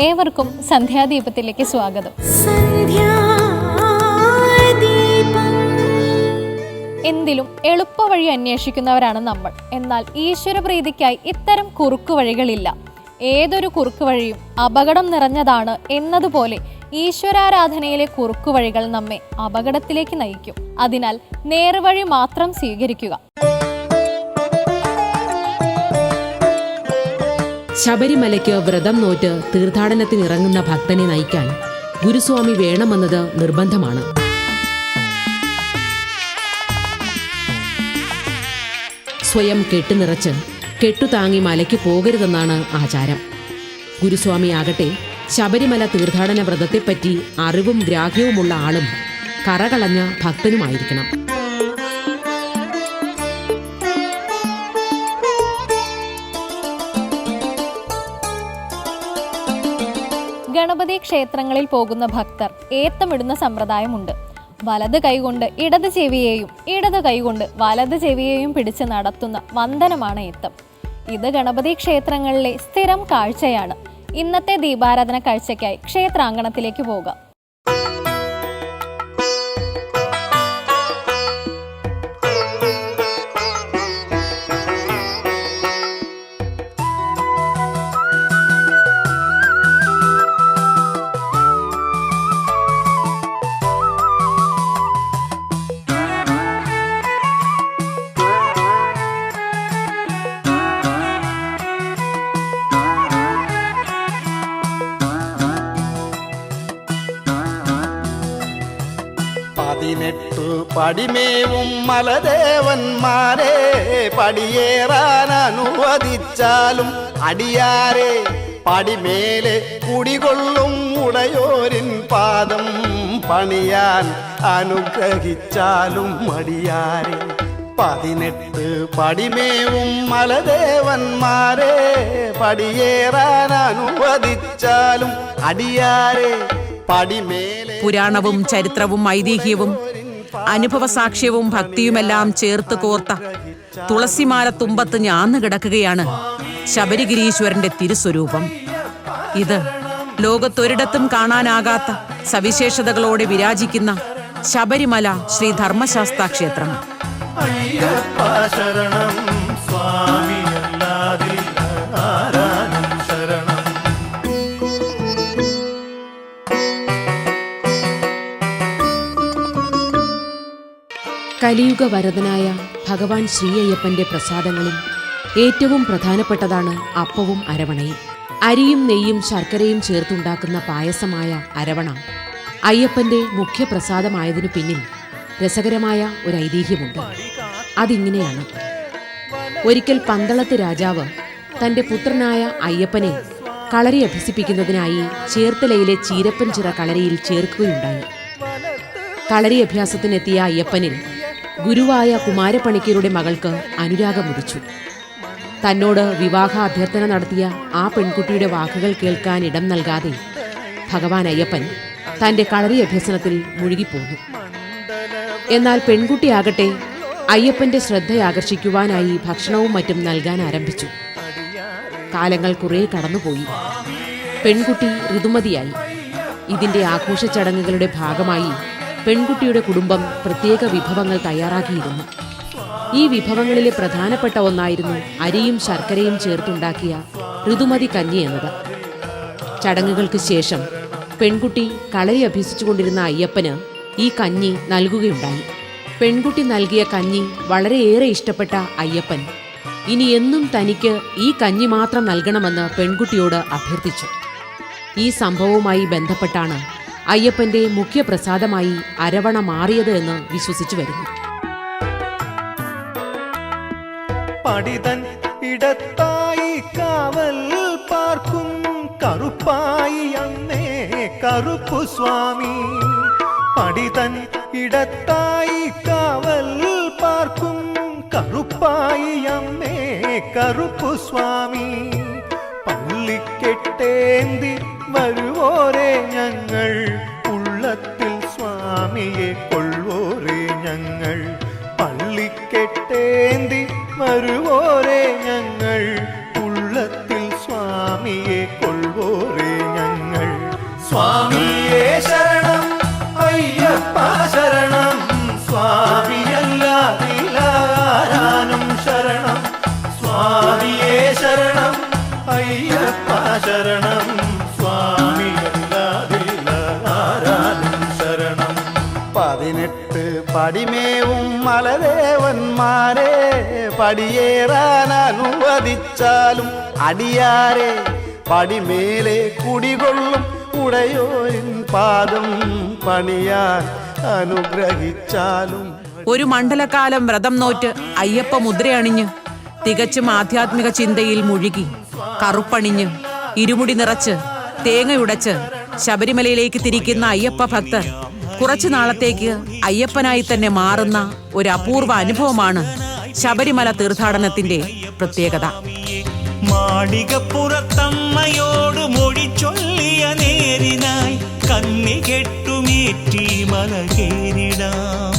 ഏവർക്കും സന്ധ്യാദീപത്തിലേക്ക് സ്വാഗതം. എന്തിലും എളുപ്പവഴി അന്വേഷിക്കുന്നവരാണ് നമ്മൾ. എന്നാൽ ഈശ്വരപ്രീതിക്കായി ഇത്തരം കുറുക്കു വഴികളില്ല ഏതൊരു കുറുക്കു വഴിയും അപകടം നിറഞ്ഞതാണ് എന്നതുപോലെ ഈശ്വരാരാധനയിലെ കുറുക്കു വഴികൾ നമ്മെ അപകടത്തിലേക്ക് നയിക്കും. അതിനാൽ നേർവഴി മാത്രം സ്വീകരിക്കുക. ശബരിമലയ്ക്ക് വ്രതം നോറ്റ് തീർത്ഥാടനത്തിനിറങ്ങുന്ന ഭക്തനെ നയിക്കാൻ ഗുരുസ്വാമി വേണമെന്നത് നിർബന്ധമാണ്. സ്വയം കെട്ടുനിറച്ച് കെട്ടുതാങ്ങി മലയ്ക്ക് പോകരുതെന്നാണ് ആചാരം. ഗുരുസ്വാമി ആകട്ടെ ശബരിമല തീർത്ഥാടന വ്രതത്തെപ്പറ്റി അറിവും ഗ്രാഹ്യവുമുള്ള ആളും കറകളഞ്ഞ ഭക്തനുമായിരിക്കണം. ഗണപതി ക്ഷേത്രങ്ങളിൽ പോകുന്ന ഭക്തർ ഏത്തമിടുന്ന സമ്പ്രദായമുണ്ട്. വലത് കൈകൊണ്ട് ഇടത് ചെവിയെയും ഇടത് കൈകൊണ്ട് വലത് ചെവിയെയും പിടിച്ച് നടത്തുന്ന വന്ദനമാണ് ഏത്തം. ഇത് ഗണപതി ക്ഷേത്രങ്ങളിലെ സ്ഥിരം കാഴ്ചയാണ്. ഇന്നത്തെ ദീപാരാധന കാഴ്ചയ്ക്കായി ക്ഷേത്രാങ്കണത്തിലേക്ക് പോകാം. പടിമേവും മലദേവന്മാരെ പടിയേറാൻ അനുവദിച്ചാലും അടിയാരെ പടിമേലെ കുടികൊള്ളും ഉടയോരിൻ പാദം പണിയാൻ അനുഗ്രഹിച്ചാലും മടിയാരെ പതിനെട്ട് പടിമേവും മലദേവന്മാരെ പടിയേറാൻ അനുവദിച്ചാലും അടിയാരെ. പടിമേലെ പുരാണവും ചരിത്രവും ഐതിഹ്യവും അനുഭവസാക്ഷ്യവും ഭക്തിയുമെല്ലാം ചേർത്ത് കോർത്ത തുളസിമാല തുമ്പത്ത് ഞാന്ന് കിടക്കുകയാണ് ശബരിഗിരീശ്വരന്റെ തിരുസ്വരൂപം. ഇത് ലോകത്തൊരിടത്തും കാണാനാകാത്ത സവിശേഷതകളോടെ വിരാജിക്കുന്ന ശബരിമല ശ്രീ ധർമ്മശാസ്താ ക്ഷേത്രം അയ്യപ്പ ശരണം സ്വാമിയല്ലാതില്ല കലിയുഗ വരദനായ ഭഗവാൻ ശ്രീഅയ്യപ്പന്റെ പ്രസാദങ്ങളിൽ ഏറ്റവും പ്രധാനപ്പെട്ടതാണ് അപ്പവും അരവണയും. അരിയും നെയ്യും ശർക്കരയും ചേർത്തുണ്ടാക്കുന്ന പായസമായ അരവണ അയ്യപ്പന്റെ മുഖ്യപ്രസാദമായതിനു പിന്നിൽ രസകരമായ ഒരു ഐതിഹ്യമുണ്ട്. അതിങ്ങനെയാണ്. ഒരിക്കൽ പന്തളത്ത് രാജാവ് തന്റെ പുത്രനായ അയ്യപ്പനെ കളരി അഭ്യസിപ്പിക്കുന്നതിനായി ചേർത്തലയിലെ ചീരപ്പൻ ചിറ കളരിയിൽ ചേർക്കുകയുണ്ടായി. കളരി അഭ്യാസത്തിനെത്തിയ അയ്യപ്പനിൽ ഗുരുവായ കുമാരപ്പണിക്കരുടെ മകൾക്ക് അനുരാഗമുദിച്ചു തന്നോട് വിവാഹ അഭ്യർത്ഥന നടത്തിയ ആ പെൺകുട്ടിയുടെ വാക്കുകൾ കേൾക്കാൻ ഇടം നൽകാതെ ഭഗവാൻ അയ്യപ്പൻ തന്റെ കളരി അഭ്യസനത്തിൽ മുഴുകിപ്പോന്നു. എന്നാൽ പെൺകുട്ടിയാകട്ടെ അയ്യപ്പന്റെ ശ്രദ്ധയാകർഷിക്കുവാനായി ഭക്ഷണവും മറ്റും നൽകാൻ ആരംഭിച്ചു. കാലങ്ങൾ കുറെ കടന്നുപോയി. പെൺകുട്ടി ഋതുമതിയായി. ഇതിന്റെ ആഘോഷ ചടങ്ങുകളുടെ ഭാഗമായി പെൺകുട്ടിയുടെ കുടുംബം പ്രത്യേക വിഭവങ്ങൾ തയ്യാറാക്കിയിരുന്നു. ഈ വിഭവങ്ങളിലെ പ്രധാനപ്പെട്ട ഒന്നായിരുന്നു അരിയും ശർക്കരയും ചേർത്തുണ്ടാക്കിയ ഋതുമതി കഞ്ഞി എന്നത്. ചടങ്ങുകൾക്ക് ശേഷം പെൺകുട്ടി കളരി അഭ്യസിച്ചുകൊണ്ടിരുന്ന അയ്യപ്പന് ഈ കഞ്ഞി നൽകുകയുണ്ടായി. പെൺകുട്ടി നൽകിയ കഞ്ഞി വളരെയേറെ ഇഷ്ടപ്പെട്ട അയ്യപ്പൻ. ഇനി എന്നും തനിക്ക് ഈ കഞ്ഞി മാത്രം നൽകണമെന്ന് പെൺകുട്ടിയോട് അഭ്യർത്ഥിച്ചു. ഈ സംഭവവുമായി ബന്ധപ്പെട്ടാണ് അയ്യപ്പന്റെ മുഖ്യപ്രസാദമായി അരവണ മാറിയത് എന്ന് വിശ്വസിച്ചു വരുന്നു. പടിതൻ ഇടത്തായി കാവൽ പാർക്കും കറുപ്പായി അന്നേ കറുപ്പു സ്വാമി. പടിതൻ ഇടത്തായി കാവൽ പാർക്കും കറുപ്പായി അമ്മേ കറുപ്പു സ്വാമി. പള്ളിക്കെട്ടേന്തി വരുവോരെ ഞങ്ങൾ? ഉള്ളത്തിൽ സ്വാമിയെ കൊള്ളുവോരെ ഞങ്ങൾ? പള്ളിക്കെട്ടേന്തി വരുവോരെ ഞങ്ങൾ? ഉള്ളത്തിൽ സ്വാമിയെ കൊള്ളുവോരെ ഞങ്ങൾ? സ്വാമിയെ ശരണം അയ്യപ്പ മലദേവന്മാരെ പടിയേറാൻ അനുവദിച്ചാലും അടിയാരെ പടിമേലെ കുടികൊള്ളും ഉടയോരിൻ പാദം പണിയാൻ അനുഗ്രഹിച്ചാലും ഒരു മണ്ഡലകാലം വ്രതം നോറ്റ് അയ്യപ്പ മുദ്രയണിഞ്ഞ് തികച്ചും ആധ്യാത്മിക ചിന്തയിൽ മുഴുകി കറുപ്പണിഞ്ഞ് ഇരുമുടി നിറച്ച് തേങ്ങയുടച്ച് ശബരിമലയിലേക്ക് തിരിക്കുന്ന അയ്യപ്പ ഭക്തർ കുറച്ചു നാളത്തേക്ക് അയ്യപ്പനായി തന്നെ മാറുന്ന ഒരു അപൂർവ അനുഭവമാണ് ശബരിമല തീർത്ഥാടനത്തിന്റെ പ്രത്യേകത. മാളികപ്പുറത്തമ്മയോട് മൊഴി ചൊല്ലിയ നേരിനായി കന്നി കെട്ടുമേറ്റി മല കേറിടാം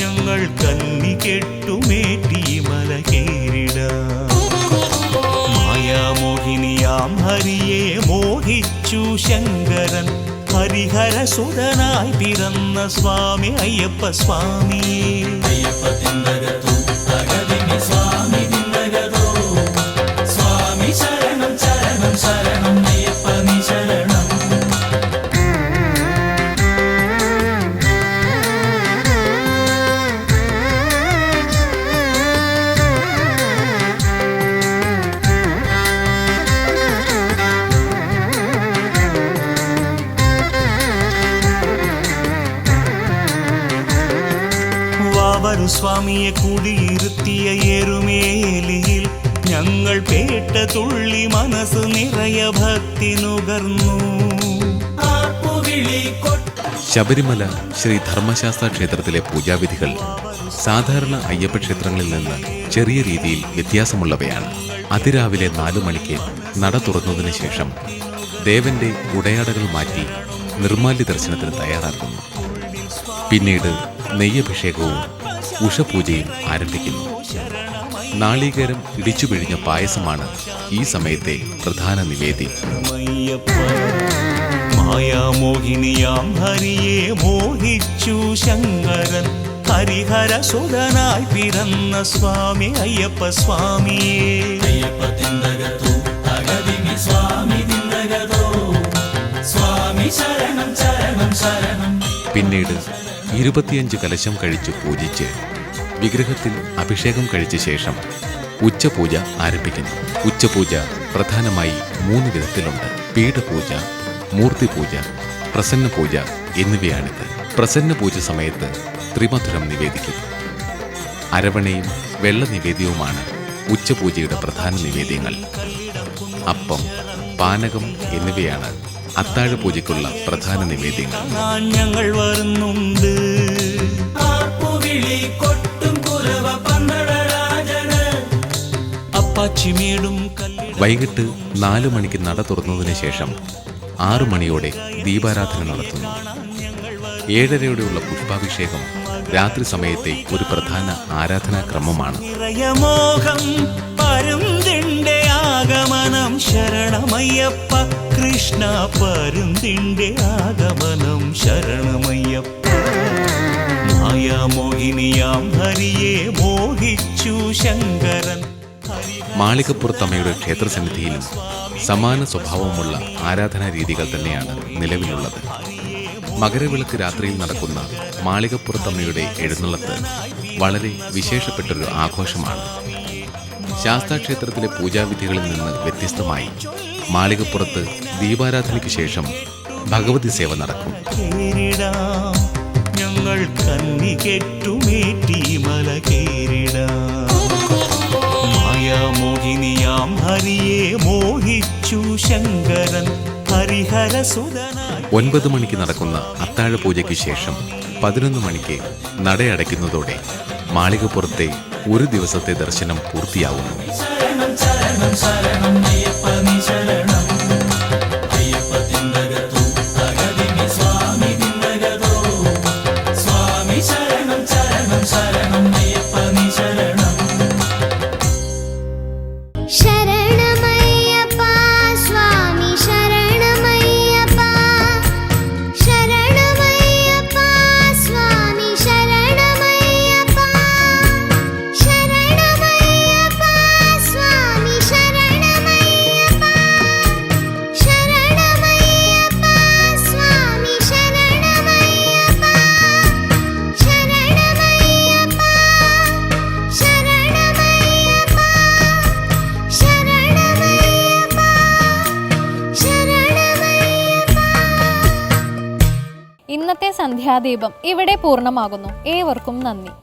ഞങ്ങൾ കന്നി കെട്ടുമേറ്റി മല കേറിടാം മായാമോഹിനിയാം ഹരിയെ മോഹിച്ചു ശങ്കരൻ. ഹരിഹരസുരനായി പിറന്ന സ്വാമി അയ്യപ്പ സ്വാമിയേ അയ്യപ്പ തിന്തകത്തു സ്വാമിയെ കുടിയിരുത്തിയ എരുമേലിയിൽ ഞങ്ങൾ പേട്ട തുള്ളി മനസ്സ് നിറയ ഭക്തി നുകർന്നു. ശബരിമല ശ്രീ ധർമ്മശാസ്ത്ര ക്ഷേത്രത്തിലെ പൂജാവിധികൾ സാധാരണ അയ്യപ്പ ക്ഷേത്രങ്ങളിൽ നിന്ന് ചെറിയ രീതിയിൽ വ്യത്യാസമുള്ളവയാണ്. അതിരാവിലെ നാലു മണിക്ക് നട തുറന്നതിന് ശേഷം ദേവന്റെ ഉടയാടകൾ മാറ്റി നിർമാല്യ ദർശനത്തിന് തയ്യാറാക്കുന്നു. പിന്നീട് നെയ്യഭിഷേകവും ഉഷപൂജയും ആരംഭിക്കുന്നു. നാളികേരം ഇടിച്ചു പിഴിഞ്ഞ പായസമാണ് ഈ സമയത്തെ പ്രധാന നിവേദ്യം. മായാമോഹിനിയാം ഹരിയെ മോഹിച്ചു ശങ്കരൻ. ഹരിഹരസുരനായി പിറന്ന സ്വാമി അയ്യപ്പ സ്വാമിയേ. അയ്യപ്പ തിന്തകത്തോ തകതിനി സ്വാമി തിന്തകതോ. സ്വാമി ശരണം ശരണം ശരണം. പിന്നീട് ഇരുപത്തിയഞ്ച് കലശം കഴിച്ച് പൂജിച്ച് വിഗ്രഹത്തിൽ അഭിഷേകം കഴിച്ച ശേഷം ഉച്ചപൂജ ആരംഭിക്കുന്നു. ഉച്ചപൂജ പ്രധാനമായി മൂന്ന് വിധത്തിലുണ്ട്. പീഠപൂജ മൂർത്തിപൂജ പ്രസന്ന പൂജ എന്നിവയാണിത്. പ്രസന്ന പൂജ സമയത്ത് ത്രിമധുരം നിവേദിക്കുന്നു. അരവണയും വെള്ള നിവേദ്യവുമാണ് ഉച്ചപൂജയുടെ പ്രധാന നിവേദ്യങ്ങൾ. അപ്പം പാനകം എന്നിവയാണ് അത്താഴ പൂജയ്ക്കുള്ള പ്രധാന നിവേദ്യങ്ങൾ. ഞങ്ങൾ വരുന്നുണ്ട്. വൈകിട്ട് നാലു മണിക്ക് നട തുറന്നതിന് ശേഷം ആറു മണിയോടെ ദീപാരാധന നടത്തുന്നു. ഏഴരയോടെയുള്ള പുഷ്പാഭിഷേകം രാത്രി സമയത്തെ ഒരു പ്രധാന ആരാധനാക്രമമാണ്. ആഗമനം ശരണമയ്യപ്പ. കൃഷ്ണ പരുന്തിന്റെ ആഗമനം ശരണമയ്യപ്പ. മായാമോഹിനിയാം ഹരിയെ മോഹിച്ചു ശങ്കരൻ. മാളികപ്പുറത്തമ്മയുടെ ക്ഷേത്രസന്നിധിയിലും സമാന സ്വഭാവമുള്ള ആരാധനാ രീതികൾ തന്നെയാണ് നിലവിലുള്ളത്. മകരവിളക്ക് രാത്രിയിൽ നടക്കുന്ന മാളികപ്പുറത്തമ്മയുടെ എഴുന്നള്ളത്ത് വളരെ വിശേഷപ്പെട്ടൊരു ആഘോഷമാണ്. ശാസ്താക്ഷേത്രത്തിലെ പൂജാവിധികളിൽ നിന്ന് വ്യത്യസ്തമായി മാളികപ്പുറത്ത് ദീപാരാധനയ്ക്ക് ശേഷം ഭഗവതി സേവ നടക്കും. ഞങ്ങൾ കന്നി കെട്ടുമേറ്റി മല മായാമോഹിനിയാം ഹരിയെ മോഹിച്ചു ശങ്കരൻ ഒൻപത് മണിക്ക് നടക്കുന്ന അത്താഴ പൂജയ്ക്ക് ശേഷം പതിനൊന്ന് മണിക്ക് നടയടയ്ക്കുന്നതോടെ മാളികപ്പുറത്തെ ഒരു ദിവസത്തെ ദർശനം പൂർത്തിയാവുന്നു സന്ധ്യാദീപം ഇവിടെ പൂർണമാകുന്നു. ഏവർക്കും നന്ദി.